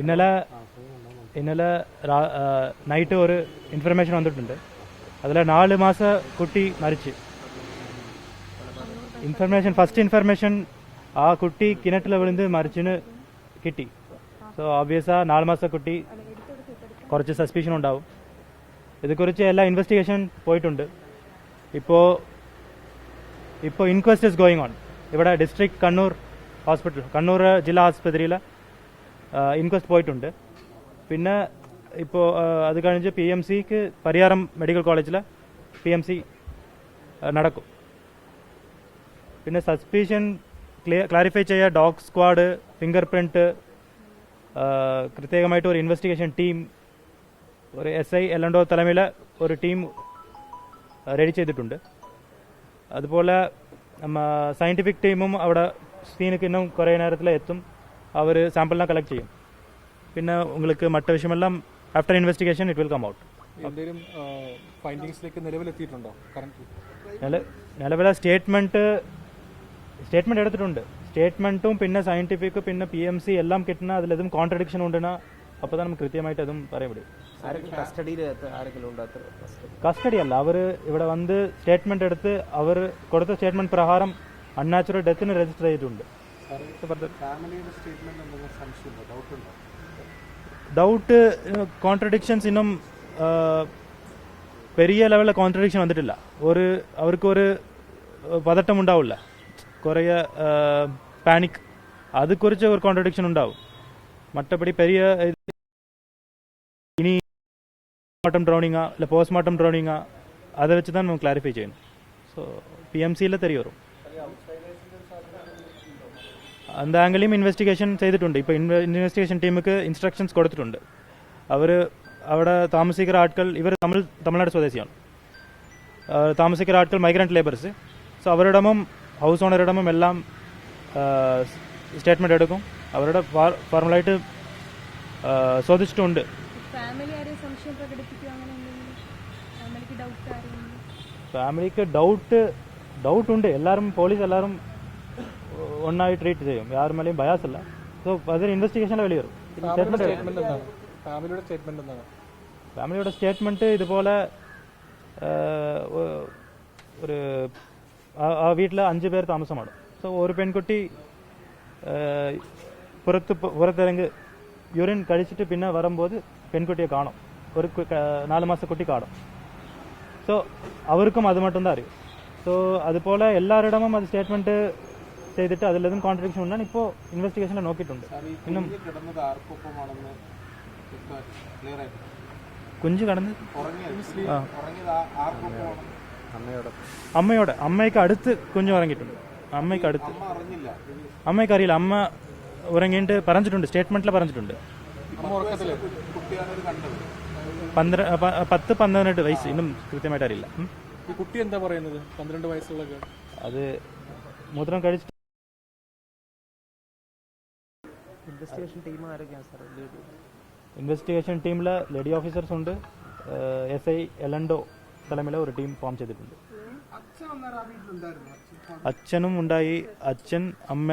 ഇന്നലെ ഇന്നലെ നൈറ്റ് ഒരു ഇൻഫർമേഷൻ വന്നിട്ടുണ്ട്. അതിൽ നാല് മാസ കുട്ടി മരിച്ച്. ഇൻഫർമേഷൻ ഫസ്റ്റ് ഇൻഫർമേഷൻ ആ കുട്ടി കിണറ്റിൽ വിളിന്ന് മരിച്ചിന് കിട്ടി. സോ ഓബിയസ് ആ നാല് മാസ കുട്ടി കുറച്ച് സസ്പീഷൻ ഉണ്ടാവും. ഇതേക്കുറിച്ച് എല്ലാ ഇൻവെസ്റ്റിഗേഷൻ പോയിട്ടുണ്ട്. ഇപ്പോൾ ഇപ്പോൾ ഇൻക്വസ്റ്റ് ഇസ് ഗോയിങ് ഓൺ ഇവിടെ ഡിസ്ട്രിക്ട് കണ്ണൂർ ഹോസ്പിറ്റൽ കണ്ണൂർ ജില്ലാ ആസ്പത്രിയിൽ ഇൻക്വസ്റ്റ് പോയിട്ടുണ്ട്. പിന്നെ ഇപ്പോൾ അത് കഴിഞ്ഞ് പി എം സിക്ക് പരിയാരം മെഡിക്കൽ കോളേജിൽ പി എം സി നടക്കും. പിന്നെ സസ്പീഷൻ ക്ലാരിഫൈ ചെയ്യുക ഡോഗ് സ്ക്വാഡ് ഫിംഗർ പ്രിന്റ് കൃത്യമായിട്ട് ഒരു ഇൻവെസ്റ്റിഗേഷൻ ടീം ഒരു എസ് ഐ എല്ലണ്ടോ തലമയിലെ ഒരു ടീം റെഡി ചെയ്തിട്ടുണ്ട്. അതുപോലെ സയന്റിഫിക് ടീമും അവിടെ സീനുക്ക് ഇന്നും കുറേ നേരത്തിൽ എത്തും. അവർ സാമ്പിളിനെ കളക്ട് ചെയ്യും പിന്നെ உங்களுக்கு മറ്റ വിഷയമെല്ലാം after investigation it will come out എന്തെങ്കിലും ഫൈൻഡിങ്സിലേക്ക് നിലവിലെത്തിയിട്ടുണ്ടോ കറന്റ് നില നിലവിലെ സ്റ്റേറ്റ്മെൻറ്റ് സ്റ്റേറ്റ്മെൻറ്റ് എടുത്തിട്ടുണ്ട് സ്റ്റേറ്റ്മെൻറ്റും പിന്നെ സയൻറ്റിഫിക് പിന്നെ പി എം സി എല്ലാം കിട്ടുന്ന അതിലതും കോൺട്രഡിക്ഷൻ ഉണ്ടെന്ന അപ്പോൾ തന്നെ നമുക്ക് കൃത്യമായിട്ട് അതും പറയാൻ പറ്റും ആരെങ്കിലും കസ്റ്റഡിയിൽ ആരെങ്കിലും ഉണ്ടോ അത്ര കസ്റ്റഡി കസ്റ്റഡി അല്ല അവർ ഇവിടെ വന്ന് സ്റ്റേറ്റ്മെന്റ് എടുത്ത് അവർ കൊടുത്ത സ്റ്റേറ്റ്മെന്റ് പ്രകാരം അൺനാച്ചുറൽ ഡെത്തിന് രജിസ്റ്റർ ചെയ്തിട്ടുണ്ട് ഫാമിലിയുടെ സ്റ്റേറ്റ്മെന്റ് എന്തെങ്കിലും സംശയമുണ്ടോ ഡൗട്ട് ഉണ്ടോ ഡൗട്ട് കോൺട്രഡിക്ഷൻസ് ഇന്നും ആ, പെരിയ ലെവലിലെ കോൺട്രഡിക്ഷൻ വന്നിട്ടില്ല ഒരു അവർക്ക് ഒരു പതട്ടം ഉണ്ടാവില്ല കുറേ പാനിക് അത് കുറിച്ച് ഒരു കോൺട്രഡിക്ഷൻ ഉണ്ടാവും മറ്റപടി പെരിയ ഇത് ഇനി പോസ്റ്റ്മോർട്ടം ഡ്രോണിങ്ങാ ഇല്ല പോസ്റ്റ്മോർട്ടം ഡ്രോണിങ്ങാ அதை வச்சு தான் நம்ம கிளாரிஃபை செய்யணும் ஸோ பிஎம்சியில் தெரிய வரும் அந்த ആംഗിളിലും ഇൻവെസ്റ്റിഗേഷൻ ചെയ്തിട്ടുണ്ട് ഇപ്പോൾ ഇൻവെസ്റ്റിഗേഷൻ ടീമുക്ക് ഇൻസ്ട്രക്ഷൻസ് കൊടുത്തിട്ടുണ്ട് അവർ അവിടെ താമസിക്കുന്ന ആട്കൾ ഇവർ തമിഴ് തമിഴ്നാട് സ്വദേശിയാണ് ആ, താമസിക്കുന്ന ആട്കൾ മൈഗ്രന്റ് ലേബേഴ്സ് സോ അവരിടമും ഹൗസ് ഓണറിടമും എല്ലാം സ്റ്റേറ്റ്മെന്റ് എടുക്കും അവരുടെ ഫോർമലായിട്ട് ചോദിച്ചിട്ടുണ്ട് ഫാമിലി ആരെയും സംശയം പ്രകടിപ്പിക്കുക അങ്ങനെ എന്തെങ്കിലും ഫാമിലിക്ക് ഡൗട്ട് ആരെങ്കിലും ഫാമിലിക്ക് ഡൗട്ട് ഡൗട്ട് ഉണ്ട് എല്ലാവരും പോലീസ് എല്ലാവരും ഒന്നായി ട്രീറ്റ് ചെയ്യും യാർ മേലെയും ബയാസ് അല്ല സോ അതൊരു ഇൻവെസ്റ്റിഗേഷനിൽ വെളി വരും ഫാമിലിയുടെ സ്റ്റേറ്റ്മെന്റ് എന്താണ് ഫാമിലിയുടെ സ്റ്റേറ്റ്മെന്റ് എന്താണ് ഫാമിലിയുടെ സ്റ്റേറ്റ്മെന്റ് ഇതുപോലെ ആ, ഒ- ഒരു ആ- ആ വീട്ടിൽ അഞ്ച് പേർ താമസമാണ് സോ ഒരു പെൺകുട്ടി ആ, പുറത്ത് പോ- പുറത്തിറങ്ങി യൂറിൻ കഴിച്ചിട്ട് പിന്നെ വരുമ്പോൾ പെൺകുട്ടിയെ കാണും ഒരു കു- ക- നാല് മാസ കുട്ടി കാണും ஸோ அவருக்கும் அது மட்டும்தான் அறிவு ஸோ அது போல் எல்லாரிடமும் அது സ്റ്റേറ്റ്മെന്റ് ചെയ്തിട്ട് അതിലും കോൺട്രഡിക്ഷൻ ഉണ്ടാണ് ഇപ്പോൾ ഇൻവെസ്റ്റിഗേഷനിൽ നോക്കിയിട്ടുണ്ട്. ഇന്നും ആയിട്ട് കുഞ്ചു കടന്ന് അമ്മയോട്. അമ്മയ്ക്ക് അടുത്ത് കുഞ്ഞു ഉറങ്ങിയിട്ടുണ്ട്. അമ്മയ്ക്ക് അടുത്ത്. അമ്മയ്ക്ക് അറിയില്ല. അമ്മ ഉറങ്ങിയിട്ട് പറഞ്ഞിട്ടുണ്ട്. സ്റ്റേറ്റ്മെന്റിൽ പറഞ്ഞിട്ടുണ്ട്. പത്ത് പന്ത്രണ്ട് വയസ്സ്. ഇന്നും കൃത്യമായിട്ട് അറിയില്ല. കുട്ടി എന്താ പറയുന്നത്? പന്ത്രണ്ട് വയസ്സുള്ള. അത് മൂത്രം കഴിച്ചിട്ട് ഇൻവെസ്റ്റിഗേഷൻ ടീം ആരൊക്കെയാണ് സാർ ലീഡ് ഇൻവെസ്റ്റിഗേഷൻ ടീമിൽ ലേഡി ഓഫീസേഴ്സ് ഉണ്ട്. എസ് ഐ എലൻഡോ തലമിലെ ഒരു ടീം ഫോം ചെയ്തിട്ടുണ്ട്. അച്ഛനും ഉണ്ടായി. അച്ഛൻ അമ്മ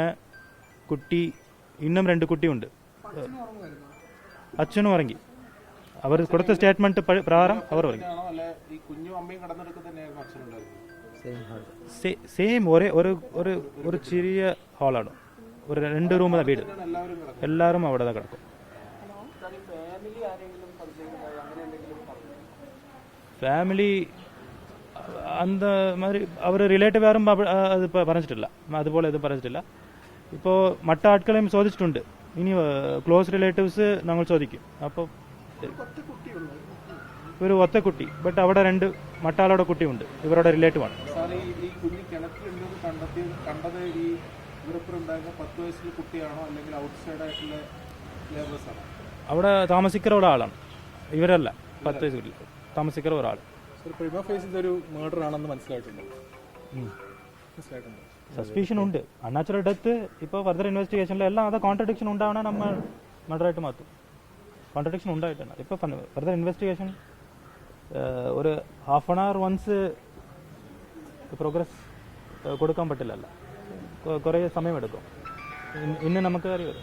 കുട്ടി ഇന്നും രണ്ട് കുട്ടിയുണ്ട്. അച്ഛനും ഉറങ്ങി. അവർ കൊടുത്ത സ്റ്റേറ്റ്മെന്റ് പ്രകാരം അവർ ഉറങ്ങി. അച്ഛനുണ്ടായിരുന്നത്. സെയിം ഒരു ഒരു ഒരു ചെറിയ ഹാളാണ് ഒരു രണ്ട് റൂമിലെ വീട്. എല്ലാവരും അവിടെ തന്നെ കിടക്കും. ഫാമിലി അന്ത മാതിരി അവർ റിലേറ്റീവ് ആരും അത് പറഞ്ഞിട്ടില്ല. അതുപോലെ ഇത് പറഞ്ഞിട്ടില്ല. ഇപ്പോൾ മട്ട ആട്കളെയും ചോദിച്ചിട്ടുണ്ട്. ഇനി ക്ലോസ് റിലേറ്റീവ്സ് നമ്മൾ ചോദിക്കും. അപ്പോൾ ഒരു ഒത്ത കുട്ടി ബട്ട് അവിടെ രണ്ട് മട്ടാളോടെ കുട്ടിയുണ്ട്. ഇവരുടെ റിലേറ്റീവാണ് ഇവരിപ്പോൾ ഉണ്ടായിരുന്ന പത്ത് വയസ്സുള്ള കുട്ടിയാണോ അല്ലെങ്കിൽ ഔട്ട്സൈഡ് ആയിട്ടുള്ള ലേബേഴ്സ് ആണോ? അവിടെ താമസിക്കുന്ന ഒരാളാണ്. ഇവരല്ല. പത്ത് വയസ്സ് താമസിക്കുന്ന ഒരാൾ ഫേസ് ഇതൊരു മർഡർ ആണെന്ന് മനസ്സിലായിട്ടുണ്ടോ? മനസ്സിലായിട്ടുണ്ടോ? സസ്പീഷൻ ഉണ്ട്. അൺനാച്ചുറൽ ഡെത്ത് ഇപ്പോൾ ഫർദർ ഇൻവെസ്റ്റിഗേഷനിൽ എല്ലാം അത് കോൺട്രഡിക്ഷൻ ഉണ്ടാവണ നമ്മൾ മർഡറായിട്ട് മാറ്റും. കോൺട്രഡിക്ഷൻ ഉണ്ടായിട്ടാണ് ഇപ്പോൾ ഫർദർ ഇൻവെസ്റ്റിഗേഷൻ ഒരു half an hour once progress കൊടുക്കാൻ പറ്റില്ലല്ലോ. കുറെ സമയമെടുക്കും. ഇന്ന് നമുക്ക് അറിയാം